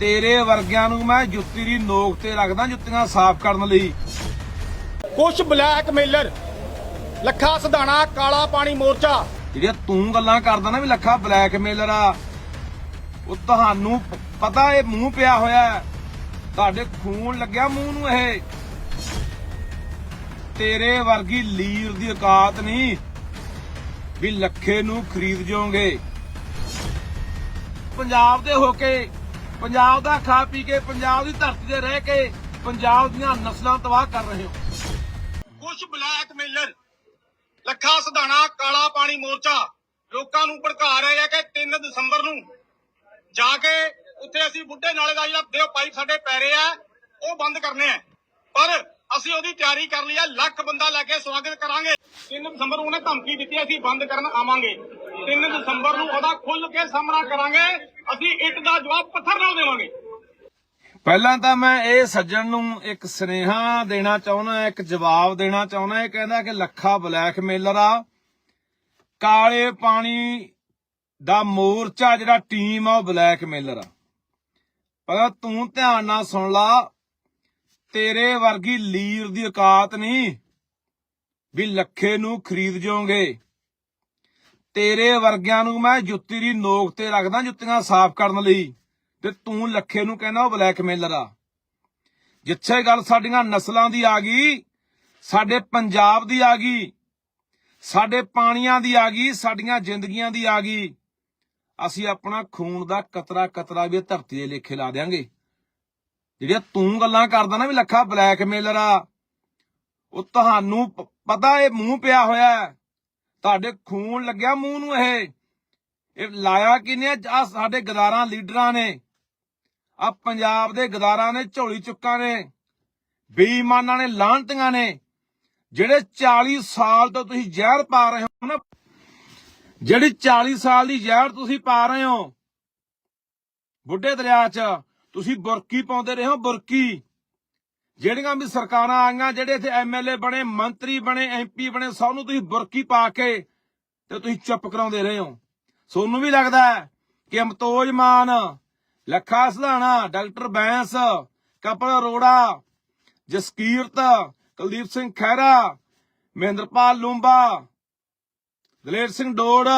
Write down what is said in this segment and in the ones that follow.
ਤੇਰੇ ਵਰਗਿਆਂ ਨੂੰ ਮੈਂ ਜੁੱਤੀ ਦੀ ਨੋਕ ਤੇ ਰੱਖਦਾ ਜੁੱਤੀਆਂ ਸਾਫ਼ ਕਰਨ ਲਈ। ਕੁਛ ਬਲੈਕਮੇਲਰ ਲੱਖਾ ਸਧਾਣਾ ਕਾਲਾ ਪਾਣੀ ਮੋਰਚਾ। ਜਿਹੜੀਆਂ ਤੂੰ ਗੱਲਾਂ ਕਰਦਾ ਨਾ ਵੀ ਲੱਖਾ ਬਲੈਕਮੇਲਰ ਆ ਉਹ ਤੁਹਾਨੂੰ ਪਤਾ ਇਹ ਮੂੰਹ ਪਿਆ ਹੋਇਆ। ਤੁਹਾਡੇ ਖੂਨ ਲੱਗਿਆ ਮੂੰਹ ਨੂੰ ਇਹ। ਤੇਰੇ ਵਰਗੀ ਲੀਰ ਦੀ ਔਕਾਤ ਨਹੀਂ ਵੀ ਲੱਖੇ ਨੂੰ ਖਰੀਦ ਜਾਓਗੇ। ਪੰਜਾਬ ਦੇ ਹੋ ਕੇ ਪੰਜਾਬ ਦਾ ਖਾ ਪੀ ਕੇ, ਪੰਜਾਬ ਦੀ ਧਰਤੀ ਤੇ ਰਹਿ ਕੇ ਪੰਜਾਬ ਦੀਆਂ ਨਸਲਾਂ ਤਬਾਹ ਕਰ ਰਹੇ ਹੋ। ਕੁਛ ਬਲੈਕਮੇਲਰ ਲੱਖਾ ਸਧਾਣਾ, ਕਾਲਾ ਪਾਣੀ ਮੋਰਚਾ ਲੋਕਾਂ ਨੂੰ ਭੜਕਾ ਰਹੇ ਆ ਕਿ 3 ਦਸੰਬਰ ਨੂੰ ਜਾ ਕੇ ਉੱਥੇ ਅਸੀਂ ਬੁੱਢੇ ਨਾਲੇ ਦਾ ਜਿਹੜਾ ਦਿਓ ਪਾਈਪ ਸਾਡੇ ਪੈਰੇ ਆ, ਉਹ ਬੰਦ ਕਰਨੇ ਆ। ਪਰ ਅਸੀਂ ਉਹਦੀ ਤਿਆਰੀ ਕਰ ਲਈ ਆ, ਲੱਖ ਬੰਦਾ ਲੈ ਕੇ ਸਵਾਗਤ ਕਰਾਂਗੇ। 3 ਦਸੰਬਰ ਨੂੰ ਉਹਨੇ ਧਮਕੀ ਦਿੱਤੀ, ਅਸੀਂ ਬੰਦ ਕਰਨ ਆਵਾਂਗੇ। 3 ਦਸੰਬਰ ਨੂੰ ਉਹਦਾ ਖੁੱਲ ਕੇ ਸਾਹਮਣਾ ਕਰਾਂਗੇ। ਅਸੀਂ ਇੱਟ ਦਾ ਜਵਾਬ ਪੱਥਰ ਨਾਲ ਦੇਵਾਂਗੇ। ਪਹਿਲਾਂ ਤਾਂ ਮੈਂ ਇਹ ਸੱਜਣ ਨੂੰ ਇੱਕ ਸਨੇਹਾ ਦੇਣਾ ਚਾਹੁੰਦਾ, ਇੱਕ ਜਵਾਬ ਦੇਣਾ ਚਾਹੁੰਦਾ। ਇਹ ਕਹਿੰਦਾ ਕਿ ਲੱਖਾ ਬਲੈਕਮੇਲਰ ਆ। ਕਾਲੇ ਪਾਣੀ ਦਾ ਮੋਰਚਾ ਜਿਹੜਾ ਟੀਮ ਆ, ਉਹ ਬਲੈਕਮੇਲਰ ਆ। ਪਰ ਤੂੰ ਧਿਆਨ ਨਾਲ ਸੁਣ ਲਾ, ਤੇਰੇ ਵਰਗੀ ਲੀਰ ਦੀ ਔਕਾਤ ਨਹੀਂ ਵੀ ਲੱਖੇ ਨੂੰ ਖਰੀਦ ਜਾਓਗੇ। ਤੇਰੇ ਵਰਗਿਆਂ ਨੂੰ ਮੈਂ ਜੁੱਤੀ ਦੀ ਨੋਕ ਤੇ ਰੱਖਦਾ ਜੁੱਤੀਆਂ ਸਾਫ਼ ਕਰਨ ਲਈ। ਤੇ ਤੂੰ ਲੱਖੇ ਨੂੰ ਕਹਿੰਦਾ ਉਹ ਬਲੈਕਮੇਲਰ ਆ। ਜਿੱਥੇ ਗੱਲ ਸਾਡੀਆਂ ਨਸਲਾਂ ਦੀ ਆ ਗਈ, ਸਾਡੇ ਪੰਜਾਬ ਦੀ ਆ ਗਈ, ਸਾਡੇ ਪਾਣੀਆਂ ਦੀ ਆ ਗਈ, ਸਾਡੀਆਂ ਜ਼ਿੰਦਗੀਆਂ ਦੀ ਆ ਗਈ, ਅਸੀਂ ਆਪਣਾ ਖੂਨ ਦਾ ਕਤਰਾ ਕਤਰਾ ਵੀ ਧਰਤੀ ਦੇ ਲੇਖੇ ਲਾ ਦੇਾਂਗੇ ਜਿਹੜੀਆਂ ਤੂੰ ਗੱਲਾਂ ਕਰਦਾ ਨਾ ਵੀ ਲੱਖਾ ਬਲੈਕਮੇਲਰ ਆ, ਉਹ ਤੁਹਾਨੂੰ ਪਤਾ ਇਹ ਮੂੰਹ ਪਿਆ ਹੋਇਆ ਤੁਹਾਡੇ ਖੂਨ ਲੱਗਿਆ ਮੂੰਹ ਨੂੰ ਇਹ। ਇਹ ਲਾਇਆ ਕਿਨੇ ਆ? ਸਾਡੇ ਗਦਾਰਾਂ ਲੀਡਰਾਂ ਨੇ। ਆ ਪੰਜਾਬ ਦੇ ਗਦਾਰਾਂ ਨੇ, ਝੋਲੀ ਚੁੱਕਾਂ ਨੇ। ਬੇਈਮਾਨਾਂ ਨੇ ਲਾਂਟੀਆਂ ਨੇ। ਜਿਹੜੇ 40 ਸਾਲ ਤੋਂ ਤੁਸੀਂ ਜ਼ਹਿਰ ਪਾ ਰਹੇ ਹੋ ਨਾ, ਜਿਹੜੀ 40 ਸਾਲ ਦੀ ਜ਼ਹਿਰ ਤੁਸੀਂ ਪਾ ਰਹੇ ਹੋ, ਬੁੱਢੇ ਦਰਿਆ 'ਚ, ਤੁਸੀਂ ਬੁਰਕੀ ਪਾਉਂਦੇ ਰਹੇ ਹੋ, ਬੁਰਕੀ। ਜਿਹੜੀਆਂ ਵੀ ਸਰਕਾਰਾਂ ਆਈਆਂ, ਜਿਹੜੇ ਇੱਥੇ ਐਮਐਲਏ ਬਣੇ, ਮੰਤਰੀ ਬਣੇ ਐਮਪੀ ਬਣੇ, ਸਭ ਨੂੰ ਤੁਸੀਂ ਬੁਰਕੀ ਪਾ ਕੇ ਤੇ ਤੁਸੀਂ ਚੁੱਪ ਕਰਾਉਂਦੇ ਰਹੇ ਹੋ। ਸੋਨੂੰ ਵੀ ਲੱਗਦਾ ਕਿ ਅਮਤੋਜ ਮਾਨ, ਲੱਖਾ ਸਧਾਣਾ, ਡਾਕਟਰ ਬੈਂਸ, ਕਪਲ ਅਰੋੜਾ, ਜਸਕੀਰਤ, ਕੁਲਦੀਪ ਸਿੰਘ ਖਹਿਰਾ, ਮਹਿੰਦਰਪਾਲ ਲੂੰਬਾ, ਦਲੇਰ ਸਿੰਘ ਡੋੜ,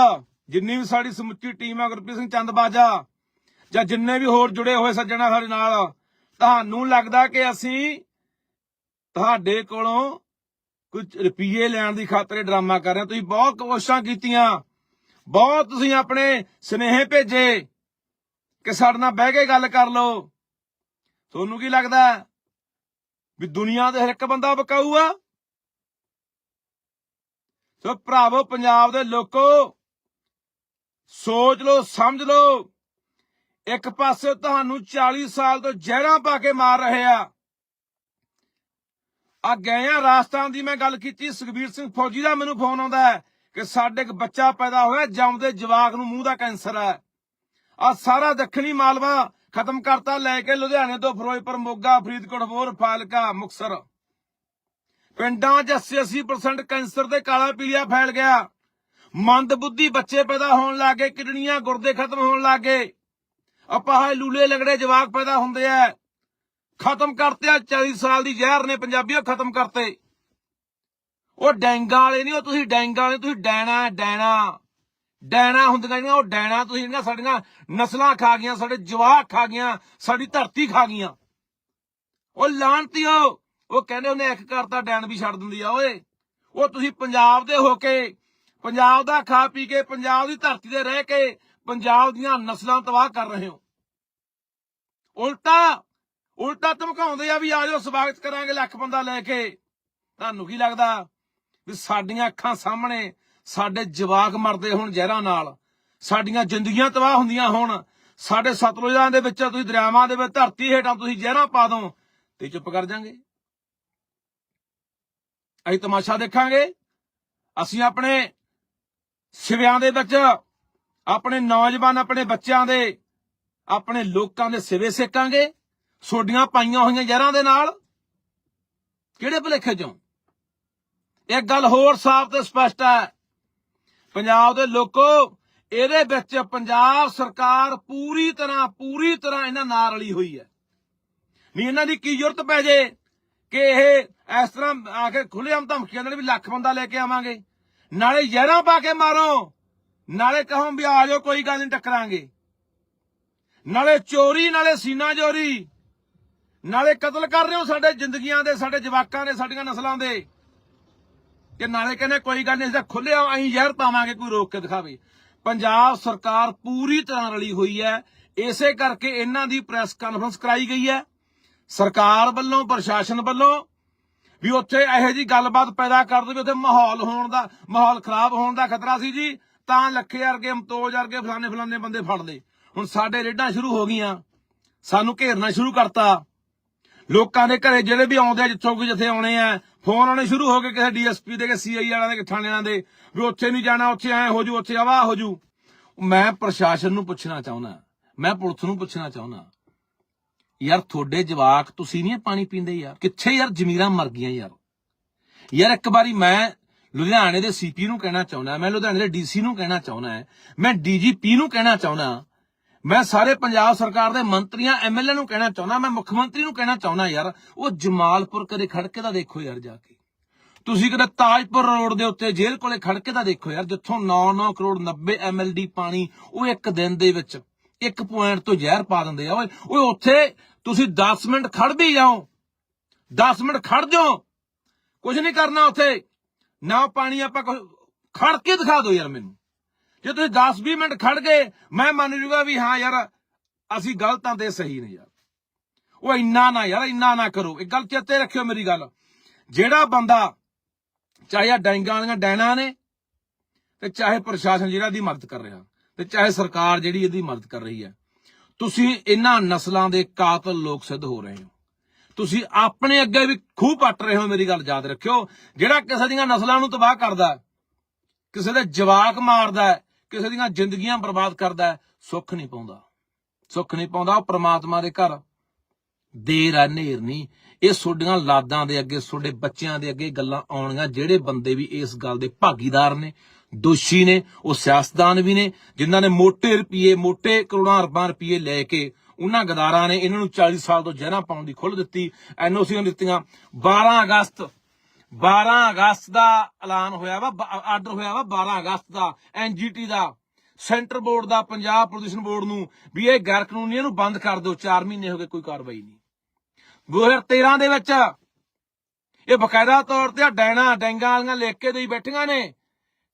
ਜਿੰਨੀ ਵੀ ਸਾਡੀ ਸਮੁੱਚੀ ਟੀਮ ਹੈ ਗੁਰਪ੍ਰੀਤ ਸਿੰਘ ਚੰਦਬਾਜਾ ਜਾਂ ਜਿੰਨੇ ਵੀ ਹੋਰ ਜੁੜੇ ਹੋਏ ਸੱਜਣਾ ਸਾਡੇ ਨਾਲ, ਤੁਹਾਨੂੰ ਲੱਗਦਾ ਕਿ ਅਸੀਂ ਤੁਹਾਡੇ ਕੋਲੋਂ ਕੁਝ ਰੁਪਏ ਲੈਣ ਦੀ ਖਾਤਰ ਡਰਾਮਾ ਕਰ ਰਹੇ ਹਾਂ। ਤੁਸੀਂ ਬਹੁਤ ਕੋਸ਼ਿਸ਼ਾਂ ਕੀਤੀਆਂ। ਬਹੁਤ ਤੁਸੀਂ ਆਪਣੇ ਸਨੇਹ ਭੇਜੇ ਕਿ ਸਾਡੇ ਨਾਲ ਬਹਿ ਕੇ ਗੱਲ ਕਰ ਲਓ। ਤੁਹਾਨੂੰ ਕੀ ਲੱਗਦਾ ਵੀ ਦੁਨੀਆ ਦੇ ਹਰ ਇੱਕ ਬੰਦਾ ਬਕਾਊ ਆ? ਸੋ ਭਰਾਵੋ, ਪੰਜਾਬ ਦੇ ਲੋਕੋ, ਸੋਚ ਲਓ, ਸਮਝ ਲਓ। ਇੱਕ ਪਾਸੇ ਤੁਹਾਨੂੰ 40 ਸਾਲ ਤੋਂ ਜ਼ਹਿਰਾਂ ਪਾ ਕੇ ਮਾਰ ਰਹੇ ਆ। ਆ ਗਏ ਆ ਰਾਜਸਥਾਨ ਦੀ ਮੈਂ ਗੱਲ ਕੀਤੀ, ਸੁਖਬੀਰ ਸਿੰਘ ਫੌਜੀ ਦਾ ਮੈਨੂੰ ਫੋਨ ਆਉਂਦਾ ਹੈ ਕਿ ਸਾਡੇ ਇੱਕ ਬੱਚਾ ਪੈਦਾ ਹੋਇਆ, ਜੰਮਦੇ ਜਵਾਕ ਨੂੰ ਮੂੰਹ ਦਾ ਕੈਂਸਰ ਹੈ। ਆ ਸਾਰਾ ਦੱਖਣੀ ਮਾਲਵਾ ਖਤਮ ਕਰਤਾ, ਲੈ ਕੇ ਲੁਧਿਆਣੇ ਤੋਂ ਫਿਰੋਜ਼ਪੁਰ, ਮੋਗਾ, ਫਰੀਦਕੋਟ, ਹੋਰ ਫਾਲਕਾ ਮੁਕਸਰ ਪਿੰਡਾਂ 'ਚ 80% ਕੈਂਸਰ ਦੇ ਕਾਲਾ ਪੀਲੀਆ ਫੈਲ ਗਿਆ। ਮੰਦ ਬੁੱਧੀ ਬੱਚੇ ਪੈਦਾ ਹੋਣ ਲੱਗੇ, ਕਿਡਨੀਆਂ ਗੁਰਦੇ ਖਤਮ ਹੋਣ ਲੱਗੇ। ਅਪਾਹ ਲੂਲੇ ਲੰਗੜੇ ਜਵਾਕ ਪੈਦਾ ਹੁੰਦੇ ਆ। ਖਤਮ ਕਰਤੇ ਆ 40 ਸਾਲ ਦੀ ਜ਼ਹਿਰ ਨੇ ਪੰਜਾਬੀਓ ਖਤਮ ਕਰਤੇ। ਉਹ ਡੈਂਗਾ ਵਾਲੇ ਨਹੀਂ, ਉਹ ਤੁਸੀਂ ਡੈਂਗਾ ਵਾਲੇ, ਤੁਸੀਂ ਡੈਣਾ ਡੈਣਾ। ਡੈਣਾ ਹੁੰਦੀਆਂ ਜਿਹੜੀਆਂ, ਉਹ ਡੈਣਾ ਤੁਸੀਂ ਜਿਹੜੀਆਂ ਸਾਡੀਆਂ ਨਸਲਾਂ ਖਾ ਗਈਆਂ, ਸਾਡੇ ਜਵਾਹ ਖਾ ਗਈਆਂ, ਸਾਡੀ ਧਰਤੀ ਖਾ ਗਈਆਂ। ਉਹ ਲਾਂਤੀਓ, ਉਹ ਕਹਿੰਦੇ ਉਹਨੇ ਇੱਕ ਕਰਤਾ ਡੈਣ ਵੀ ਛੱਡ ਦਿੰਦੀ ਆ, ਓਏ। ਉਹ ਤੁਸੀਂ ਪੰਜਾਬ ਦੇ ਹੋ ਕੇ, ਪੰਜਾਬ ਦਾ ਖਾ ਪੀ ਕੇ, ਪੰਜਾਬ ਦੀ ਧਰਤੀ ਤੇ ਰਹਿ ਕੇ, ਪੰਜਾਬ ਦੀਆਂ ਨਸਲਾਂ ਤਬਾਹ ਕਰ ਰਹੇ ਹੋ। ਉਲਟਾ ਉਲਟਾ ਧਮਕਾਉਂਦੇ ਆ ਵੀ ਆ ਜਾਓ, ਸਵਾਗਤ ਕਰਾਂਗੇ ਲੱਖ ਬੰਦਾ ਲੈ ਕੇ। ਤੁਹਾਨੂੰ ਕੀ ਲੱਗਦਾ ਵੀ ਸਾਡੀਆਂ ਅੱਖਾਂ ਸਾਹਮਣੇ ਸਾਡੇ ਜਵਾਕ ਮਰਦੇ ਹੋਣ ਜ਼ਹਿਰਾਂ ਨਾਲ? ਸਾਡੀਆਂ ਜ਼ਿੰਦਗੀਆਂ ਤਬਾਹ ਹੁੰਦੀਆਂ ਹੋਣ? ਸਾਡੇ ਸਤਲੁਜਾਂ ਦੇ ਵਿੱਚ, ਤੁਸੀਂ ਦਰਿਆਵਾਂ ਦੇ ਵਿੱਚ, ਧਰਤੀ ਹੇਠਾਂ ਤੁਸੀਂ ਜ਼ਹਿਰਾਂ ਪਾ ਦੋ ਤੇ ਚੁੱਪ ਕਰ ਜਾਾਂਗੇ। ਅਸੀਂ ਤਮਾਸ਼ਾ ਦੇਖਾਂਗੇ। ਅਸੀਂ ਆਪਣੇ ਸਿਵਿਆਂ ਦੇ ਵਿੱਚ, ਆਪਣੇ ਨੌਜਵਾਨ, ਆਪਣੇ ਬੱਚਿਆਂ ਦੇ, ਆਪਣੇ ਲੋਕਾਂ ਦੇ ਸਿਵੇ ਸੇਕਾਂਗੇ। ਸੋਡੀਆਂ ਪਾਈਆਂ ਹੋਈਆਂ ਜ਼ਹਿਰਾਂ ਦੇ ਨਾਲ? ਕਿਹੜੇ ਭੁਲੇਖੇ ਚੋਂ? ਇੱਕ ਗੱਲ ਹੋਰ ਸਾਫ਼ ਤੇ ਸਪਸ਼ਟ ਹੈ। ਪੰਜਾਬ ਦੇ ਲੋਕੋ, ਇਹਦੇ ਵਿੱਚ ਪੰਜਾਬ ਸਰਕਾਰ ਪੂਰੀ ਤਰ੍ਹਾਂ ਪੂਰੀ ਤਰ੍ਹਾਂ ਇਹਨਾਂ ਨਾਲ ਰਲੀ ਹੋਈ ਹੈ। ਨਹੀਂ ਇਹਨਾਂ ਦੀ ਕੀ ਜ਼ਰੂਰਤ ਪੈ ਜੇ ਕਿ ਇਹ ਇਸ ਤਰ੍ਹਾਂ ਆ ਕੇ ਖੁੱਲ੍ਹੇਆਮ ਧਮਕੀਆਂ ਦੇਣ ਵੀ ਲੱਖ ਬੰਦਾ ਲੈ ਕੇ ਆਵਾਂਗੇ। ਨਾਲੇ ਜ਼ਹਿਰਾਂ ਪਾ ਕੇ ਮਾਰੋ। ਨਾਲੇ ਕਹੋ ਵੀ ਆ ਜਾਓ, ਕੋਈ ਗੱਲ ਨਹੀਂ, ਟੱਕਰਾਂਗੇ। ਨਾਲੇ ਚੋਰੀ, ਨਾਲੇ ਸੀਨਾ ਚੋਰੀ। ਨਾਲੇ ਕਤਲ ਕਰ ਰਹੇ ਹੋ ਸਾਡੇ ਜ਼ਿੰਦਗੀਆਂ ਦੇ, ਸਾਡੇ ਜਵਾਕਾਂ ਦੇ, ਸਾਡੀਆਂ ਨਸਲਾਂ ਦੇ। ਕਿ ਨਾਲੇ ਕਹਿੰਦੇ ਕੋਈ ਗੱਲ ਨਹੀਂ, ਅਸੀਂ ਖੁੱਲਿਆ ਅਸੀਂ ਜ਼ਹਿਰ ਪਾਵਾਂਗੇ, ਕੋਈ ਰੋਕ ਕੇ ਦਿਖਾਵੇ। ਪੰਜਾਬ ਸਰਕਾਰ ਪੂਰੀ ਤਰ੍ਹਾਂ ਰਲੀ ਹੋਈ ਹੈ। ਇਸੇ ਕਰਕੇ ਇਹਨਾਂ ਦੀ ਪ੍ਰੈਸ ਕਾਨਫਰੰਸ ਕਰਾਈ ਗਈ ਹੈ। ਸਰਕਾਰ ਵੱਲੋਂ, ਪ੍ਰਸ਼ਾਸਨ ਵੱਲੋਂ ਵੀ ਉੱਥੇ ਇਹੋ ਜੀ ਗੱਲਬਾਤ ਪੈਦਾ ਕਰ ਦੋ ਵੀ ਉੱਥੇ ਮਾਹੌਲ ਹੋਣ ਦਾ, ਮਾਹੌਲ ਖਰਾਬ ਹੋਣ ਦਾ ਖਤਰਾ ਸੀ ਜੀ। ਤਾਂ ਲੱਖੇ ਵਰਗੇ ਅਮਤੋਜ ਵਰਗੇ ਫਲਾਣੇ ਫਲਾਣੇ ਬੰਦੇ ਫੜ ਲਏ। ਹੁਣ ਸਾਡੇ ਰੇਡਾਂ ਸ਼ੁਰੂ ਹੋ ਗਈਆਂ। ਸਾਨੂੰ ਘੇਰਨਾ ਸ਼ੁਰੂ ਕਰਤਾ। ਲੋਕਾਂ ਦੇ ਘਰੇ ਜਿਹੜੇ ਵੀ ਆਉਂਦੇ ਆ, ਜਿੱਥੋਂ ਕੋਈ ਜਿੱਥੇ ਆਉਣੇ ਆ ਫੋਨ ਆਉਣੇ ਸ਼ੁਰੂ ਹੋ ਗਏ ਕਿਸੇ ਡੀਐਸਪੀ ਦੇ ਕਿ ਸੀਆਈ ਵਾਲਿਆਂ ਦੇ ਕਿ ਥਾਣੇ ਵਾਲਿਆਂ ਦੇ, ਵੀ ਉੱਥੇ ਨਹੀਂ ਜਾਣਾ, ਉੱਥੇ ਐ ਹੋ ਜੂ, ਉੱਥੇ ਆਵਾ ਹੋ ਜੂ। ਮੈਂ ਪ੍ਰਸ਼ਾਸਨ ਨੂੰ ਪੁੱਛਣਾ ਚਾਹੁੰਦਾ, ਮੈਂ ਪੁਲਿਸ ਨੂੰ ਪੁੱਛਣਾ ਚਾਹੁੰਦਾ, ਯਾਰ ਤੁਹਾਡੇ ਜਵਾਕ ਤੁਸੀਂ ਨਹੀਂ ਪਾਣੀ ਪੀਂਦੇ ਯਾਰ? ਕਿੱਥੇ ਯਾਰ ਜ਼ਮੀਰਾਂ ਮਰ ਗਈਆਂ ਯਾਰ? ਯਾਰ ਇੱਕ ਵਾਰੀ ਮੈਂ ਲੁਧਿਆਣੇ ਦੇ ਸੀਪੀ ਨੂੰ ਕਹਿਣਾ ਚਾਹੁੰਦਾ, ਮੈਂ ਲੁਧਿਆਣੇ ਦੇ ਡੀਸੀ ਨੂੰ ਕਹਿਣਾ ਚਾਹੁੰਦਾ, ਮੈਂ ਡੀਜੀਪੀ ਨੂੰ ਕਹਿਣਾ ਚਾਹੁੰਦਾ ਮੈਂ ਸਾਰੇ ਪੰਜਾਬ ਸਰਕਾਰ ਦੇ ਮੰਤਰੀਆਂ ਐਮਐਲਏ ਨੂੰ ਕਹਿਣਾ ਚਾਹੁੰਦਾ, ਮੈਂ ਮੁੱਖ ਮੰਤਰੀ ਨੂੰ ਕਹਿਣਾ ਚਾਹੁੰਦਾ ਯਾਰ, ਉਹ ਜਮਾਲਪੁਰ ਕਦੇ ਖੜਕੇ ਦਾ ਦੇਖੋ ਯਾਰ ਜਾ ਕੇ। ਤੁਸੀਂ ਕਦੇ ਤਾਜਪੁਰ ਰੋਡ ਦੇ ਉੱਤੇ ਜੇਲ੍ਹ ਕੋਲੇ ਖੜਕੇ ਦਾ ਦੇਖੋ ਯਾਰ, ਜਿੱਥੋਂ 9-9 ਕਰੋੜ 90 ਐਮਐਲਡੀ ਪਾਣੀ ਉਹ ਇੱਕ ਦਿਨ ਦੇ ਵਿੱਚ ਇੱਕ ਪੁਆਇੰਟ ਤੋਂ ਜ਼ਹਿਰ ਪਾ ਦਿੰਦੇ ਆ। ਓਏ ਓਏ ਉੱਥੇ ਤੁਸੀਂ 10 ਮਿੰਟ ਖੜ ਵੀ ਜਾਓ। 10 ਮਿੰਟ ਖੜ ਜਾਓ। ਕੁਝ ਨਹੀਂ ਕਰਨਾ ਉੱਥੇ। ਨਾ ਪਾਣੀ ਆਪਾਂ ਕੁਛ- ਖੜ ਕੇ ਦਿਖਾ ਦਿਓ ਯਾਰ ਮੈਨੂੰ। ਜੇ ਤੁਸੀਂ 10-20 ਮਿੰਟ ਖੜ ਗਏ, ਮੈਂ ਮੰਨ ਜੂਗਾ ਵੀ ਹਾਂ ਯਾਰ, ਅਸੀਂ ਗਲਤ ਗਲਤਾਂ ਤੇ ਸਹੀ ਨੇ ਯਾਰ। ਉਹ ਇੰਨਾ ਨਾ ਯਾਰ, ਇੰਨਾ ਨਾ ਕਰੋ। ਇੱਕ ਗੱਲ ਚੇਤੇ ਰੱਖਿਓ ਮੇਰੀ ਗੱਲ। ਜਿਹੜਾ ਬੰਦਾ, ਚਾਹੇ ਆ ਡੈਂਗਾਂ ਵਾਲੀਆਂ ਡੈਣਾ ਨੇ, ਤੇ ਚਾਹੇ ਪ੍ਰਸ਼ਾਸਨ ਜਿਹੜਾ ਦੀ ਮਦਦ ਕਰ ਰਿਹਾ, ਤੇ ਚਾਹੇ ਸਰਕਾਰ ਜਿਹੜੀ ਇਹਦੀ ਮਦਦ ਕਰ ਰਹੀ ਹੈ, ਤੁਸੀਂ ਇਹਨਾਂ ਨਸਲਾਂ ਦੇ ਕਾਤਲ ਲੋਕ ਸਿੱਧ ਹੋ ਰਹੇ ਹੋ। ਤੁਸੀਂ ਆਪਣੇ ਅੱਗੇ ਵੀ ਖੂਹ ਪੱਟ ਰਹੇ ਹੋ, ਮੇਰੀ ਗੱਲ ਯਾਦ ਰੱਖਿਓ। ਜਿਹੜਾ ਕਿਸੇ ਦੀਆਂ ਨਸਲਾਂ ਨੂੰ ਤਬਾਹ ਕਰਦਾ, ਕਿਸੇ ਦੇ ਜਵਾਕ ਮਾਰਦਾ ਕਿਸੇ ਦੀਆਂ ਜ਼ਿੰਦਗੀਆਂ ਬਰਬਾਦ ਕਰਦਾ ਸੁੱਖ ਨਹੀਂ ਪਾਉਂਦਾ। ਸੁੱਖ ਨਹੀਂ ਪਾਉਂਦਾ, ਉਹ ਪ੍ਰਮਾਤਮਾ ਦੇ ਘਰ ਦੇਰ ਆ ਨੇਰ ਨਹੀਂ। ਇਹ ਤੁਹਾਡੀਆਂ ਲਾਦਾਂ ਦੇ ਅੱਗੇ ਤੁਹਾਡੇ ਬੱਚਿਆਂ ਦੇ ਅੱਗੇ ਗੱਲਾਂ ਆਉਣੀਆਂ, ਜਿਹੜੇ ਬੰਦੇ ਵੀ ਇਸ ਗੱਲ ਦੇ ਭਾਗੀਦਾਰ ਨੇ, ਦੋਸ਼ੀ ਨੇ, ਉਹ ਸਿਆਸਤਦਾਨ ਵੀ ਨੇ, ਜਿਨ੍ਹਾਂ ਨੇ ਮੋਟੇ ਰੁਪਏ ਮੋਟੇ ਕਰੋੜਾਂ ਅਰਬਾਂ ਰੁਪਏ ਲੈ ਕੇ ਉਹਨਾਂ ਗਦਾਰਾਂ ਨੇ ਇਹਨਾਂ ਨੂੰ 40 ਸਾਲ ਤੋਂ ਜ਼ਹਿਰਾਂ ਪਾਉਣ ਦੀ ਖੁੱਲ ਦਿੱਤੀ। ਐਨਓਸੀਆਂ ਦਿੱਤੀਆਂ। 12 ਅਗਸਤ 12 ਅਗਸਤ ਦਾ ਐਲਾਨ ਹੋਇਆ ਵਾ ਆਰਡਰ ਹੋਇਆ ਵਾ 12 ਅਗਸਤ ਦਾ ਐਨਜੀਟੀ ਦਾ। ਸੈਂਟਰ ਬੋਰਡ ਦਾ, ਪੰਜਾਬ ਪ੍ਰਦੂਸ਼ਣ ਬੋਰਡ ਨੂੰ ਵੀ ਇਹ ਗੈਰ ਕਾਨੂੰਨੀ ਇਹਨੂੰ ਬੰਦ ਕਰ ਦਿਓ 4 ਮਹੀਨੇ ਹੋ ਗਏ ਕੋਈ ਕਾਰਵਾਈ ਨਹੀਂ। 2013 ਦੇ ਵਿੱਚ ਇਹ ਬਕਾਇਦਾ ਤੌਰ ਤੇ ਡੈਣਾ ਡੈਂਗਾਂ ਵਾਲੀਆਂ ਲਿਖ ਕੇ ਦੇਈ ਬੈਠੀਆਂ ਨੇ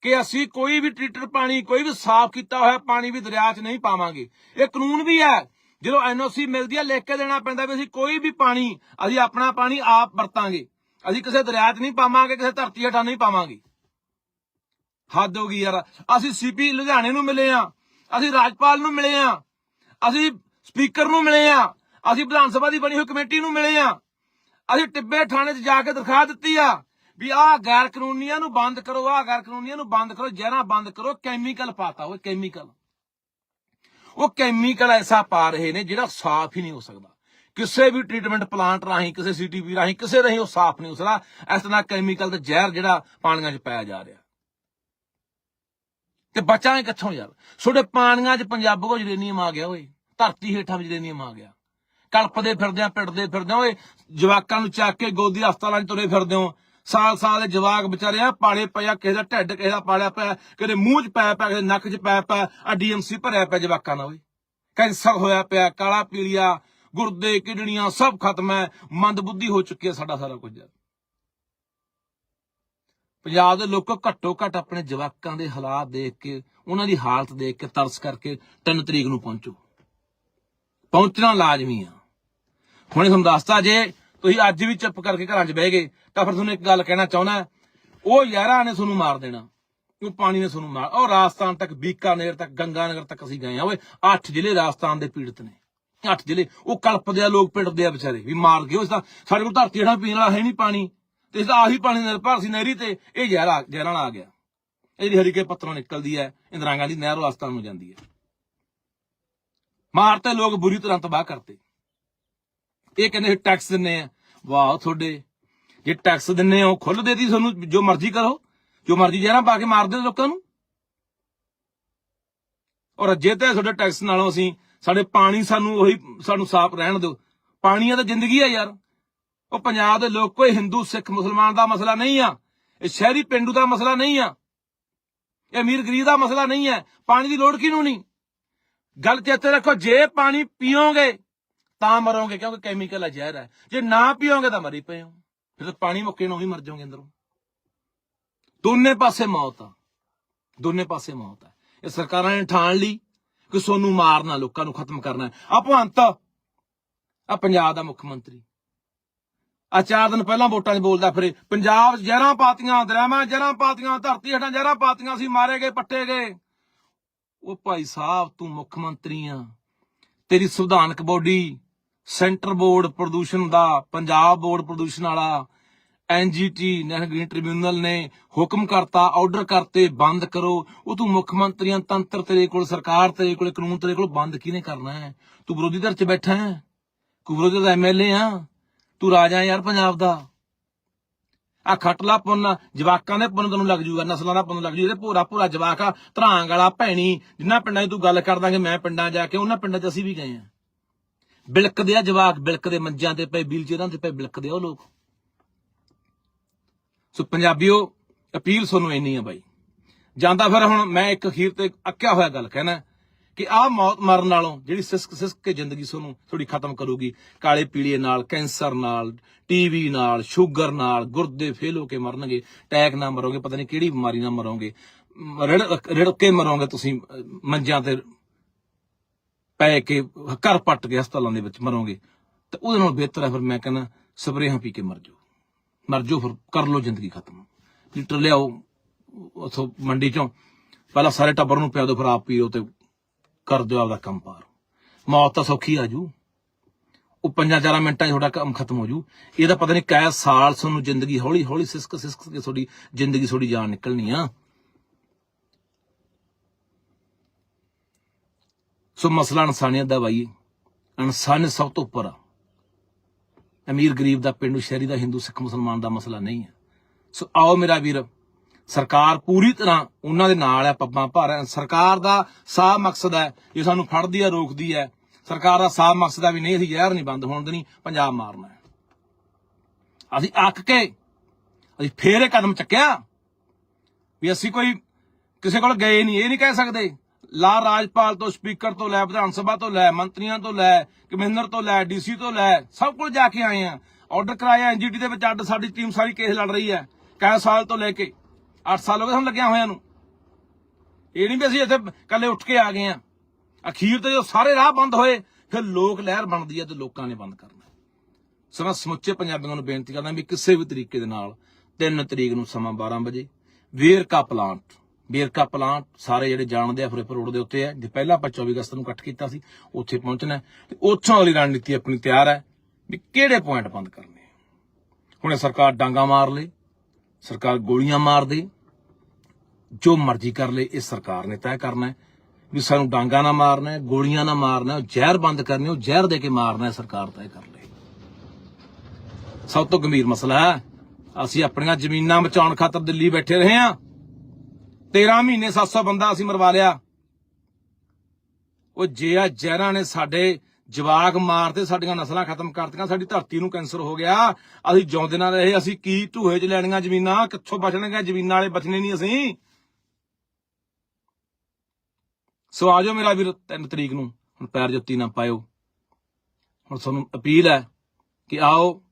ਕਿ ਅਸੀਂ ਕੋਈ ਵੀ ਟ੍ਰੀਟਰ ਪਾਣੀ, ਕੋਈ ਵੀ ਸਾਫ਼ ਕੀਤਾ ਹੋਇਆ ਪਾਣੀ ਵੀ ਦਰਿਆ 'ਚ ਨਹੀਂ ਪਾਵਾਂਗੇ। ਇਹ ਕਾਨੂੰਨ ਵੀ ਹੈ, ਜਦੋਂ ਐਨਓਸੀ ਮਿਲਦੀ ਹੈ ਲਿਖ ਕੇ ਦੇਣਾ ਪੈਂਦਾ ਵੀ ਅਸੀਂ ਕੋਈ ਵੀ ਪਾਣੀ, ਅਸੀਂ ਆਪਣਾ ਪਾਣੀ ਆਪ ਵਰਤਾਂਗੇ। ਅਸੀਂ ਕਿਸੇ ਦਰਿਆ 'ਚ ਨਹੀਂ ਪਾਵਾਂਗੇ, ਕਿਸੇ ਧਰਤੀ ਹੇਠਾਂ ਨਹੀਂ ਪਾਵਾਂਗੇ। ਹੱਦ ਹੋ ਗਈ ਯਾਰ। ਅਸੀਂ ਸੀਪੀ ਲੁਧਿਆਣੇ ਨੂੰ ਮਿਲੇ ਆ, ਅਸੀਂ ਰਾਜਪਾਲ ਨੂੰ ਮਿਲੇ ਆ, ਅਸੀਂ ਸਪੀਕਰ ਨੂੰ ਮਿਲੇ ਆ, ਅਸੀਂ ਵਿਧਾਨ ਸਭਾ ਦੀ ਬਣੀ ਹੋਈ ਕਮੇਟੀ ਨੂੰ ਮਿਲੇ ਆ। ਅਸੀਂ ਟਿੱਬੇ ਥਾਣੇ 'ਚ ਜਾ ਕੇ ਦਰਖਾਸਤ ਦਿੱਤੀ ਆ ਵੀ ਆਹ ਗੈਰ ਕਾਨੂੰਨੀਆਂ ਨੂੰ ਬੰਦ ਕਰੋ, ਆਹ ਗੈਰ ਕਾਨੂੰਨੀਆਂ ਨੂੰ ਬੰਦ ਕਰੋ, ਜ਼ਹਿਰਾਂ ਬੰਦ ਕਰੋ, ਕੈਮੀਕਲ ਪਾਤਾ ਉਹ ਕੈਮੀਕਲ। ਉਹ ਕੈਮੀਕਲ ਐਸਾ ਪਾ ਰਹੇ ਨੇ ਜਿਹੜਾ ਸਾਫ਼ ਹੀ ਨਹੀਂ ਹੋ ਸਕਦਾ। ਕਿਸੇ ਵੀ ਟ੍ਰੀਟਮੈਂਟ ਪਲਾਂਟ ਰਾਹੀਂ, ਕਿਸੇ ਸੀਟੀਪੀ ਰਾਹੀਂ, ਕਿਸੇ ਰਾਹੀਂ ਉਹ ਸਾਫ਼ ਨਹੀਂ ਹੋ ਇਸ ਤਰ੍ਹਾਂ ਕੈਮੀਕਲ ਤੇ ਜ਼ਹਿਰ ਜਿਹੜਾ ਪਾਣੀਆਂ 'ਚ ਪਾਇਆ ਜਾ ਰਿਹਾ। ਤੇ ਬਚਾਂਗੇ ਕਿੱਥੋਂ ਯਾਰ? ਤੁਹਾਡੇ ਪਾਣੀਆਂ 'ਚ ਪੰਜਾਬ ਕੋ ਯੂਰੇਨੀਅਮ ਆ ਗਿਆ ਓਏ। ਧਰਤੀ ਹੇਠਾਂ ਵੀ ਯੂਰੇਨੀਅਮ ਆ ਗਿਆ। ਕਲਪਦੇ ਫਿਰਦੇ ਆ, ਪਿੱਟਦੇ ਫਿਰਦੇ ਓਏ। ਜਵਾਕਾਂ ਨੂੰ ਚੱਕ ਕੇ ਗੋਦੀ ਹਸਪਤਾਲਾਂ 'ਚ ਤੁਰੇ ਫਿਰਦੇ ਹੋ ਸਾਲ ਸਾਲ ਦੇ ਜਵਾਕ ਵਿਚਾਰੇ ਆ ਪਾੜੇ ਪਿਆ, ਕਿਸੇ ਦਾ ਢਿੱਡ, ਕਿਸੇ ਦਾ ਪਾਲਿਆ ਪਿਆ ਕਿਤੇ ਮੂੰਹ 'ਚ ਪੈ ਪਿਆ, ਕਿਸੇ ਨੱਕ 'ਚ ਪੈ ਪਿਆ ਆ ਡੀਐਮਸੀ ਭਰਿਆ ਪਿਆ ਜਵਾਕਾਂ ਨਾਲ ਓਏ। ਕੈਂਸਰ ਹੋਇਆ ਪਿਆ, ਕਾਲਾ ਪੀਲੀਆ ਗੁਰਦੇ ਕਿਡਣੀਆਂ ਸਭ ਖਤਮ ਹੈ, ਮੰਦਬੁੱਧੀ ਹੋ ਚੁੱਕੀ ਹੈ ਸਾਡਾ ਸਾਰਾ ਕੁਝ। ਪੰਜਾਬ ਦੇ ਲੋਕ ਘੱਟੋ ਘੱਟ ਆਪਣੇ ਜਵਾਕਾਂ ਦੇ ਹਾਲਾਤ ਦੇਖ ਕੇ, ਉਹਨਾਂ ਦੀ ਹਾਲਤ ਦੇਖ ਕੇ, ਤਰਸ ਕਰਕੇ 3 ਤਰੀਕ ਨੂੰ ਪਹੁੰਚੋ। ਪਹੁੰਚਣਾ ਲਾਜ਼ਮੀ ਆ। ਹੁਣੇ ਤੁਹਾਨੂੰ ਦੱਸਤਾ ਜੇ ਤੁਸੀਂ ਅੱਜ ਵੀ ਚੁੱਪ ਕਰਕੇ ਘਰਾਂ 'ਚ ਬਹਿ ਗਏ, ਤਾਂ ਫਿਰ ਤੁਹਾਨੂੰ ਇੱਕ ਗੱਲ ਕਹਿਣਾ ਚਾਹੁੰਦਾ ਉਹ ਯਾਰਾਂ ਨੇ ਤੁਹਾਨੂੰ ਮਾਰ ਦੇਣਾ, ਉਹ ਪਾਣੀ ਨੇ ਤੁਹਾਨੂੰ ਮਾਰ, ਉਹ ਰਾਜਸਥਾਨ ਤੱਕ, ਬੀਕਾਨੇਰ ਤੱਕ, ਗੰਗਾਨਗਰ ਤੱਕ ਅਸੀਂ ਗਏ ਆ ਓਏ 8 ਜ਼ਿਲ੍ਹੇ ਰਾਜਸਥਾਨ ਦੇ ਪੀੜਤ ਨੇ। 8 ਜ਼ਿਲ੍ਹੇ ਉਹ ਕਲਪਦੇ ਆ, ਲੋਕ ਪਿੰਡਦੇ ਆ ਵਿਚਾਰੇ, ਵੀ ਮਾਰ ਗਏ ਉਸ ਤਾਂ ਸਾਡੇ ਕੋਲ ਧਰਤੀ ਹੇਠਾਂ ਪੀਣ ਵਾਲਾ ਹੈ ਨਹੀਂ ਪਾਣੀ, ਤੇ ਇਸ ਦਾ ਆਹੀ ਪਾਣੀ ਨਿਰਭਰ ਸੀ ਨਹਿਰੀ ਤੇ ਇਹ ਜ਼ਹਿਰ ਆ, ਜ਼ਹਿਰਾਂ ਨਾਲ ਆ ਗਿਆ। ਇਹਦੀ ਹਰੀਕੇ ਪੱਤਰੋਂ ਨਿਕਲਦੀ ਹੈ, ਇੰਦਰਾ ਗਾਂਧੀ ਨਹਿਰ ਰਾਜਸਥਾਨ ਨੂੰ ਜਾਂਦੀ ਹੈ। ਮਾਰਤੇ ਲੋਕ ਬੁਰੀ ਤਰ੍ਹਾਂ ਤਬਾਹ ਕਰਤੇ। ਇਹ ਕਹਿੰਦੇ ਟੈਕਸ ਦਿੰਨੇ ਆ। ਵਾਹ ਤੁਹਾਡੇ, ਜੇ ਟੈਕਸ ਦਿੰਨੇ ਹੋ ਖੁੱਲ ਦੇਦੀ ਤੁਹਾਨੂੰ, ਜੋ ਮਰਜ਼ੀ ਕਰੋ। ਜੋ ਮਰਜ਼ੀ ਜਹਿਰਾਂ ਪਾ ਕੇ ਮਾਰਦੇ ਲੋਕਾਂ ਨੂੰ। ਔਰ ਜੇ ਤੇ ਤੁਹਾਡੇ ਟੈਕਸ ਨਾਲੋਂ ਅਸੀਂ ਸਾਡੇ ਪਾਣੀ ਸਾਨੂੰ ਉਹੀ, ਸਾਨੂੰ ਸਾਫ਼ ਰਹਿਣ ਦਿਓ। ਪਾਣੀ ਆ ਤਾਂ ਜ਼ਿੰਦਗੀ ਆ ਯਾਰ। ਉਹ ਪੰਜਾਬ ਦੇ ਲੋਕ ਕੋਈ ਹਿੰਦੂ, ਸਿੱਖ, ਮੁਸਲਮਾਨ ਦਾ ਮਸਲਾ ਨਹੀਂ ਆ। ਇਹ ਸ਼ਹਿਰੀ ਪਿੰਡੂ ਦਾ ਮਸਲਾ ਨਹੀਂ ਆ। ਇਹ ਅਮੀਰ ਗਰੀਬ ਦਾ ਮਸਲਾ ਨਹੀਂ ਹੈ ਪਾਣੀ ਦੀ ਲੋੜ ਕਿਹਨੂੰ ਨਹੀਂ? ਗੱਲ ਚੇਤੇ ਰੱਖੋ, ਜੇ ਪਾਣੀ ਪੀਓਗੇ, ਤਾਂ ਮਰੋਗੇ, ਕਿਉਂਕਿ ਕੈਮੀਕਲ ਆ ਜ਼ਹਿਰ ਹੈ ਜੇ ਨਾ ਪੀਓਗੇ ਤਾਂ ਮਰੀ ਪਏ ਹੋ। ਫਿਰ ਤਾਂ ਪਾਣੀ ਮੁੱਕੇ ਨੂੰ ਹੀ ਮਰ ਜਾਓਗੇ ਅੰਦਰੋਂ। ਦੋਨੇ ਪਾਸੇ ਮੌਤ ਆ। ਦੋਨੇ ਪਾਸੇ ਮੌਤ ਆ। ਇਹ ਸਰਕਾਰਾਂ ਨੇ ਠਾਣ ਲਈ। ਕਿ ਸੋਨੂੰ ਮਾਰਨਾ, ਲੋਕਾਂ ਨੂੰ ਖਤਮ ਕਰਨਾ ਆ ਭਵੰਤ ਆ ਪੰਜਾਬ ਦਾ ਮੁੱਖ ਮੰਤਰੀ। ਆ ਚਾਰ ਦਿਨ ਪਹਿਲਾਂ ਵੋਟਾਂ 'ਚ ਬੋਲਦਾ ਫਿਰੇ। ਪੰਜਾਬ ਜ਼ਹਿਰਾਂ ਪਾਤੀਆਂ ਦਰਿਆਵਾਂ ਜ਼ਹਿਰਾਂ ਪਾਤੀਆਂ, ਧਰਤੀ ਹੇਠਾਂ ਜ਼ਹਿਰਾਂ ਪਾਤੀਆਂ ਸੀ, ਮਾਰੇ ਗਏ, ਪੱਟੇ ਗਏ। ਉਹ ਭਾਈ ਸਾਹਿਬ, ਤੂੰ ਮੁੱਖ ਮੰਤਰੀ ਆ। ਤੇਰੀ ਸੰਵਿਧਾਨਕ ਬੋਡੀ, ਸੈਂਟਰ ਬੋਰਡ ਪ੍ਰਦੂਸ਼ਣ ਦਾ, ਪੰਜਾਬ ਬੋਰਡ ਪ੍ਰਦੂਸ਼ਣ ਵਾਲਾ ਐਨਜੀਟੀ ਨੈਸ਼ਨਲ ਗ੍ਰੀਨ ਟ੍ਰਿਬਿਊਨਲ ਨੇ ਹੁਕਮ ਕਰਤਾ, ਆਰਡਰ ਕਰਤੇ, ਬੰਦ ਕਰੋ। ਉਹ ਤੂੰ ਮੁੱਖ ਮੰਤਰੀਆਂ, ਤੰਤਰ ਤੇਰੇ ਕੋਲ, ਸਰਕਾਰ ਤੇਰੇ ਕੋਲ, ਕਾਨੂੰਨ ਤੇਰੇ ਕੋਲ ਬੰਦ ਕਿਹਨੇ ਕਰਨਾ ਹੈ? ਤੂੰ ਵਿਰੋਧੀ ਧਿਰ 'ਚ ਬੈਠਾ ਹੈ? ਤੂੰ ਵਿਰੋਧੀ ਦਾ ਐਮਐਲਏ ਆ? ਤੂੰ ਰਾਜਾ ਯਾਰ ਪੰਜਾਬ ਦਾ। ਆ ਖਟਲਾ ਪੁੰਨ, ਜਵਾਕਾਂ ਦੇ ਪੁੰਨ ਤੈਨੂੰ ਲੱਗ ਜੂਗਾ, ਨਸਲਾਂ ਦਾ ਪੁੰਨ ਲੱਗ ਜੂ। ਇਹਦੇ ਪੂਰਾ ਪੂਰਾ ਜਵਾਕ ਆ, ਧਰਾਂਗ ਵਾਲਾ, ਭੈਣੀ, ਜਿੰਨਾ ਪਿੰਡਾਂ 'ਚ ਤੂੰ ਗੱਲ ਕਰਦਾ ਕਿ ਮੈਂ ਪਿੰਡਾਂ ਜਾ ਕੇ, ਉਹਨਾਂ ਪਿੰਡਾਂ 'ਚ ਅਸੀਂ ਵੀ ਗਏ ਆ। ਬਿਲਕਦੇ ਆ ਜਵਾਕ, ਬਿਲਕਦੇ ਮੰਜਾਂ ਤੇ ਪਏ, ਵੀਲਚੇਅਰਾਂ ਤੇ ਪਏ, ਬਿਲਕਦੇ ਆ ਉਹ ਲੋਕ। ਸੋ ਪੰਜਾਬੀਓ ਅਪੀਲ ਤੁਹਾਨੂੰ ਇੰਨੀ ਆ ਬਾਈ। ਜਾਂਦਾ ਫਿਰ ਹੁਣ ਮੈਂ ਇੱਕ ਅਖੀਰ ਤੇ ਅੱਕਿਆ ਹੋਇਆ ਗੱਲ ਕਹਿਣਾ ਕਿ ਆਹ ਮੌਤ ਮਰਨ ਨਾਲੋਂ ਜਿਹੜੀ ਸਿਸਕ ਸਿਸਕ ਕੇ ਜ਼ਿੰਦਗੀ ਤੁਹਾਨੂੰ ਥੋੜੀ ਖਤਮ ਕਰੂਗੀ। ਕਾਲੇ ਪੀਲੀਏ ਨਾਲ ਕੈਂਸਰ ਨਾਲ ਟੀਵੀ ਨਾਲ ਸ਼ੂਗਰ ਨਾਲ ਗੁਰਦੇ ਫੇਲ ਹੋ ਕੇ ਮਰਨਗੇ ਟੈਕ ਨਾਲ ਮਰੋਗੇ ਪਤਾ ਨਹੀਂ ਕਿਹੜੀ ਬਿਮਾਰੀ ਨਾਲ ਮਰੋਗੇ। ਮ, ਰਿੜ ਰਿੜ ਕੇ ਮਰੋਗੇ ਤੁਸੀਂ ਅਹ, ਮੰਜਾਂ ਤੇ ਪੈ ਕੇ ਘਰ ਪੱਟ ਕੇ ਹਸਪਤਾਲਾਂ ਦੇ ਵਿੱਚ ਮਰੋਗੇ। ਤੇ ਉਹਦੇ ਨਾਲ ਬਿਹਤਰ ਹੈ ਫਿਰ ਮੈਂ ਕਹਿੰਦਾ ਸਪਰੇਹਾਂ ਪੀ ਕੇ ਮਰ ਜਾਓ। ਮਰ ਜਾਓ, ਫਿਰ ਕਰ ਲੋ ਜ਼ਿੰਦਗੀ ਖਤਮ। ਲੀਟਰ ਲਿਆਓ, ਉਥੋਂ ਮੰਡੀ ਚੋਂ। ਪਹਿਲਾਂ ਸਾਰੇ ਟੱਬਰ ਨੂੰ ਪਿਆ ਦਿਓ ਫਿਰ ਆਪ ਪੀਓ ਤੇ ਕਰ ਦਿਓ ਆਪਦਾ ਕੰਮ ਪਾਰ। ਮੌਤ ਤਾਂ ਸੌਖੀ ਆ ਜੂ। ਉਹ ਪੰਜਾਂ ਚਾਰਾਂ ਮਿੰਟਾਂ 'ਚ ਤੁਹਾਡਾ ਕੰਮ ਖਤਮ ਹੋ ਜੂ। ਇਹਦਾ ਪਤਾ ਨਹੀਂ ਕੈ ਸਾਲ ਤੁਹਾਨੂੰ ਜ਼ਿੰਦਗੀ ਹੌਲੀ ਹੌਲੀ ਸਿਸਕ ਸਿਸਕ ਕੇ ਤੁਹਾਡੀ ਜ਼ਿੰਦਗੀ, ਤੁਹਾਡੀ ਜਾਨ ਨਿਕਲਣੀ ਆ। ਸੋ ਮਸਲਾ ਇਨਸਾਨੀਅਤ ਦਾ ਬਾਈ ਇਨਸਾਨੀਅਤ ਸਭ ਤੋਂ ਉੱਪਰ ਆ। ਅਮੀਰ ਗਰੀਬ ਦਾ ਪਿੰਡੂ, ਸ਼ਹਿਰੀ ਦਾ ਹਿੰਦੂ, ਸਿੱਖ, ਮੁਸਲਮਾਨ ਦਾ ਮਸਲਾ ਨਹੀਂ ਹੈ। ਸੋ ਆਓ ਮੇਰਾ ਵੀਰ, ਸਰਕਾਰ ਪੂਰੀ ਤਰ੍ਹਾਂ ਉਹਨਾਂ ਦੇ ਨਾਲ ਹੈ, ਪੱਬਾਂ ਭਰ ਹੈ। ਸਰਕਾਰ ਦਾ ਸਾਫ਼ ਮਕਸਦ ਹੈ, ਇਹ ਸਾਨੂੰ ਫੜਦੀ ਹੈ, ਰੋਕਦੀ ਹੈ। ਸਰਕਾਰ ਦਾ ਸਾਫ਼ ਮਕਸਦ ਹੈ ਵੀ ਨਹੀਂ, ਅਸੀਂ ਜ਼ਹਿਰ ਨਹੀਂ ਬੰਦ ਹੋਣ ਦੇਣੀ, ਪੰਜਾਬ ਮਾਰਨਾ ਹੈ। ਅਸੀਂ ਅੱਕ ਕੇ, ਅਸੀਂ ਫੇਰ ਇਹ ਕਦਮ ਚੱਕਿਆ ਵੀ ਅਸੀਂ ਕੋਈ ਕਿਸੇ ਕੋਲ ਗਏ ਨਹੀਂ, ਇਹ ਨਹੀਂ ਕਹਿ ਸਕਦੇ। ਲਾ ਰਾਜਪਾਲ ਤੋਂ, ਸਪੀਕਰ ਤੋਂ ਲੈ, ਵਿਧਾਨ ਸਭਾ ਤੋਂ ਲੈ, ਮੰਤਰੀਆਂ ਤੋਂ ਲੈ, ਕਮਿਸ਼ਨਰ ਤੋਂ ਲੈ, ਡੀਸੀ ਤੋਂ ਲੈ, ਸਭ ਕੋਲ ਜਾ ਕੇ ਆਏ ਆ। ਆਰਡਰ ਕਰਾਇਆ ਐਨਜੀਟੀ ਦੇ ਵਿੱਚ ਅੱਡ ਸਾਡੀ ਟੀਮ ਸਾਰੀ ਕੇਸ ਲੜ ਰਹੀ ਹੈ। ਕਈ ਸਾਲ ਤੋਂ ਲੈ ਕੇ 8 ਸਾਲ ਹੋ ਗਏ ਸਾਨੂੰ ਲੱਗਿਆ ਹੋਇਆਂ ਨੂੰ। ਇਹ ਨਹੀਂ ਵੀ ਅਸੀਂ ਇੱਥੇ ਕੱਲੇ ਉੱਠ ਕੇ ਆ ਗਏ ਆ ਅਖੀਰ ਤੇ ਜਦੋਂ ਸਾਰੇ ਰਾਹ ਬੰਦ ਹੋਏ, ਫਿਰ ਲੋਕ ਲਹਿਰ ਬਣਦੀ ਹੈ ਤੇ ਲੋਕਾਂ ਨੇ ਬੰਦ ਕਰਨਾ ਸੋ ਮੈਂ ਸਮੁੱਚੇ ਪੰਜਾਬੀਆਂ ਨੂੰ ਬੇਨਤੀ ਕਰਦਾ ਵੀ ਕਿਸੇ ਵੀ ਤਰੀਕੇ ਦੇ ਨਾਲ 3 ਤਰੀਕ ਨੂੰ ਸਮਾਂ 12 ਵਜੇ, ਵੇਰਕਾ ਪਲਾਂਟ ਵੇਰਕਾ ਪਲਾਂਟ ਸਾਰੇ ਜਿਹੜੇ ਜਾਣਦੇ ਆ ਫਿਰੋਜ਼ਪੁਰ ਰੋਡ ਦੇ ਉੱਤੇ ਹੈ ਜੇ ਪਹਿਲਾਂ ਆਪਾਂ 24 ਅਗਸਤ ਨੂੰ ਇਕੱਠ ਕੀਤਾ ਸੀ ਉੱਥੇ ਪਹੁੰਚਣਾ ਹੈ। ਤੇ ਉੱਥੋਂ ਵਾਲੀ ਰਣਨੀਤੀ ਆਪਣੀ ਤਿਆਰ ਹੈ ਵੀ ਕਿਹੜੇ ਪੁਆਇੰਟ ਬੰਦ ਕਰਨੇ ਆ। ਹੁਣ ਸਰਕਾਰ ਡਾਂਗਾ ਮਾਰ ਲੇ ਸਰਕਾਰ ਗੋਲੀਆਂ ਮਾਰ ਦੇ ਜੋ ਮਰਜ਼ੀ ਕਰ ਲੇ ਇਹ ਸਰਕਾਰ ਨੇ ਤੈਅ ਕਰਨਾ ਹੈ। ਵੀ ਸਾਨੂੰ ਡਾਂਗਾ ਨਾ ਮਾਰਨਾ ਗੋਲੀਆਂ ਨਾ ਮਾਰਨਾ ਹੈ, ਜ਼ਹਿਰ ਬੰਦ ਕਰਨੀ ਉਹ ਜ਼ਹਿਰ ਦੇ ਕੇ ਮਾਰਨਾ ਸਰਕਾਰ ਤੈਅ ਕਰ ਲੇ। ਸਭ ਤੋਂ ਗੰਭੀਰ ਮਸਲਾ ਹੈ ਅਸੀਂ ਆਪਣੀਆਂ ਜ਼ਮੀਨਾਂ ਬਚਾਉਣ ਖਾਤਰ ਦਿੱਲੀ ਬੈਠੇ ਰਹੇ ਹਾਂ। 13 ਮਹੀਨੇ 700 ਬੰਦਾ ਅਸੀਂ ਮਰਵਾ ਲਿਆ। ਉਹ ਜੇ ਆ ਜ਼ਹਿਰਾਂ ਨੇ ਸਾਡੇ ਜਵਾਕ ਮਾਰਤੇ, ਸਾਡੀਆਂ ਨਸਲਾਂ ਖਤਮ ਕਰਤੀਆਂ, ਸਾਡੀ ਧਰਤੀ ਨੂੰ ਕੈਂਸਰ ਹੋ ਗਿਆ। ਅਸੀਂ ਜਿਉਂਦੇ ਨਾ ਰਹੇ, ਅਸੀਂ ਕੀ ਧੂਹੇ 'ਚ ਲੈਣੀਆਂ ਜ਼ਮੀਨਾਂ? ਕਿੱਥੋਂ ਬਚਣਗੇ ਜ਼ਮੀਨਾਂ ਵਾਲੇ ਬਚਣੇ ਨਹੀਂ ਅਸੀਂ। ਸੋ ਆਜੋ ਮੇਰਾ ਵੀਰ 3 ਤਰੀਕ ਨੂੰ। ਹੁਣ ਪੈਰ ਜੁੱਤੀ ਨਾ ਪਾਇਓ। ਹੁਣ ਤੁਹਾਨੂੰ ਅਪੀਲ ਹੈ ਕਿ ਆਓ,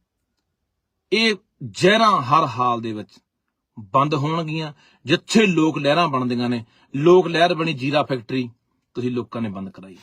ਇਹ ਜ਼ਹਿਰਾਂ ਹਰ ਹਾਲ ਦੇ ਵਿੱਚ ਬੰਦ ਹੋਣਗੀਆਂ। ਜਿੱਥੇ ਲੋਕ ਲਹਿਰਾਂ ਬਣਦੀਆਂ ਨੇ, ਲੋਕ ਲਹਿਰ ਬਣੀ ਜੀਰਾ ਫੈਕਟਰੀ, ਤੁਸੀਂ ਲੋਕਾਂ ਨੇ ਬੰਦ ਕਰਾਈ।